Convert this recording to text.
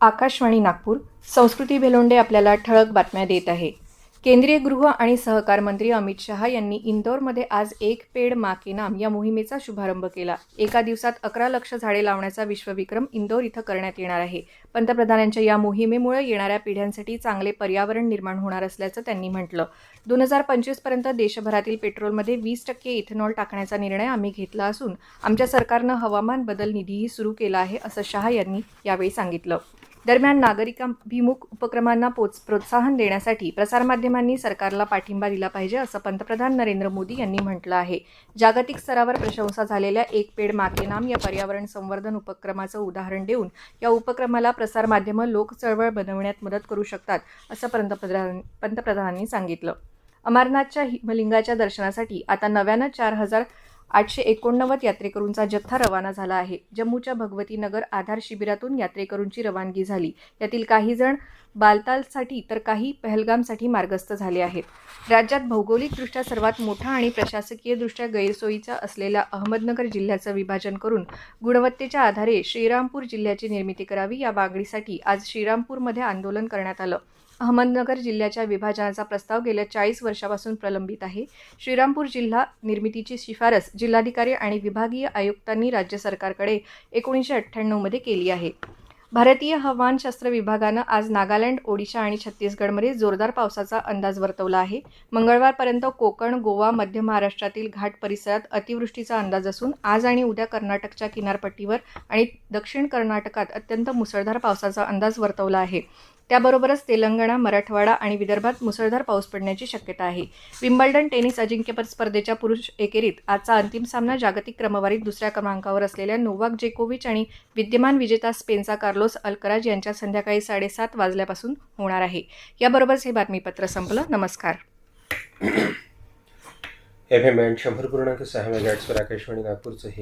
आकाशवाणी नागपूर संस्कृती भेलोंडे आपल्याला ठळक बातम्या देत आहे. केंद्रीय गृह आणि सहकार मंत्री अमित शहा यांनी इंदोरमध्ये आज एक पेड मा के नाम या मोहिमेचा शुभारंभ केला. एका दिवसात अकरा लक्ष झाडे लावण्याचा विश्वविक्रम इंदोर इथं करण्यात येणार आहे. पंतप्रधानांच्या या मोहिमेमुळे येणाऱ्या पिढ्यांसाठी चांगले पर्यावरण निर्माण होणार असल्याचं त्यांनी म्हटलं. दोन हजार पंचवीसपर्यंत देशभरातील पेट्रोलमध्ये वीस टक्के इथेनॉल टाकण्याचा निर्णय आम्ही घेतला असून आमच्या सरकारनं हवामान बदल निधीही सुरू केला आहे असं शहा यांनी यावेळी सांगितलं. दरम्यान नागरिकांभिमुख उपक्रमांना पोच प्रोत्साहन देण्यासाठी प्रसारमाध्यमांनी सरकारला पाठिंबा दिला पाहिजे असं पंतप्रधान नरेंद्र मोदी यांनी म्हटलं आहे. जागतिक स्तरावर प्रशंसा झालेल्या एक पेड माके नाम या पर्यावरण संवर्धन उपक्रमाचं उदाहरण देऊन या उपक्रमाला प्रसारमाध्यमं लोक चळवळ बनवण्यात मदत करू शकतात असं पंतप्रधान पंतप्रधानांनी सांगितलं. अमरनाथच्या हिमलिंगाच्या दर्शनासाठी आता नव्यानं चार हजार आठशे एकोणनव्वद यात्रेकरूंचा जथ्था रवाना झाला आहे. जम्मूच्या भगवती नगर आधार शिबिरातून यात्रेकरूंची रवानगी झाली. यातील काही जण बालतालसाठी तर काही पहलगामसाठी मार्गस्थ झाले आहेत. राज्यात भौगोलिकदृष्ट्या सर्वात मोठा आणि प्रशासकीयदृष्ट्या गैरसोयीचा असलेल्या अहमदनगर जिल्ह्याचं विभाजन करून गुणवत्तेच्या आधारे श्रीरामपूर जिल्ह्याची निर्मिती करावी या मागणीसाठी आज श्रीरामपूरमध्ये आंदोलन करण्यात आलं. अहमदनगर जिल्ह्याच्या विभाजनाचा प्रस्ताव गेल्या चाळीस वर्षापासून प्रलंबित आहे. श्रीरामपूर जिल्हा निर्मितीची शिफारस जिल्हाधिकारी आणि विभागीय आयुक्तांनी राज्य सरकारकडे एकोणीसशे अठ्ठ्याण्णवमध्ये केली आहे. भारतीय हवामानशास्त्र विभागानं आज नागालँड ओडिशा आणि छत्तीसगडमध्ये जोरदार पावसाचा अंदाज वर्तवला आहे. मंगळवारपर्यंत कोकण गोवा मध्य महाराष्ट्रातील घाट परिसरात अतिवृष्टीचा अंदाज असून आज आणि उद्या कर्नाटकच्या किनारपट्टीवर आणि दक्षिण कर्नाटकात अत्यंत मुसळधार पावसाचा अंदाज वर्तवला आहे. त्याबरोबरच तेलंगणा मराठवाडा आणि विदर्भात मुसळधार पाऊस पडण्याची शक्यता आहे. विम्बल्डन टेनिस अजिंक्यपद स्पर्धेच्या पुरुष एकेरीत आजचा अंतिम सामना जागतिक क्रमवारीत दुसऱ्या क्रमांकावर असलेल्या नोवाक जेकोविच आणि विद्यमान विजेता स्पेनचा कार्लोस अल्कराज यांच्या संध्याकाळी साडेसात वाजल्यापासून होणार आहे. याबरोबरच हे बातमीपत्र संपलं. नमस्कार. एफ एम बँड शंभर पूर्णांक सहा मेगाट्सवर आकाशवाणी नागपूरचं हे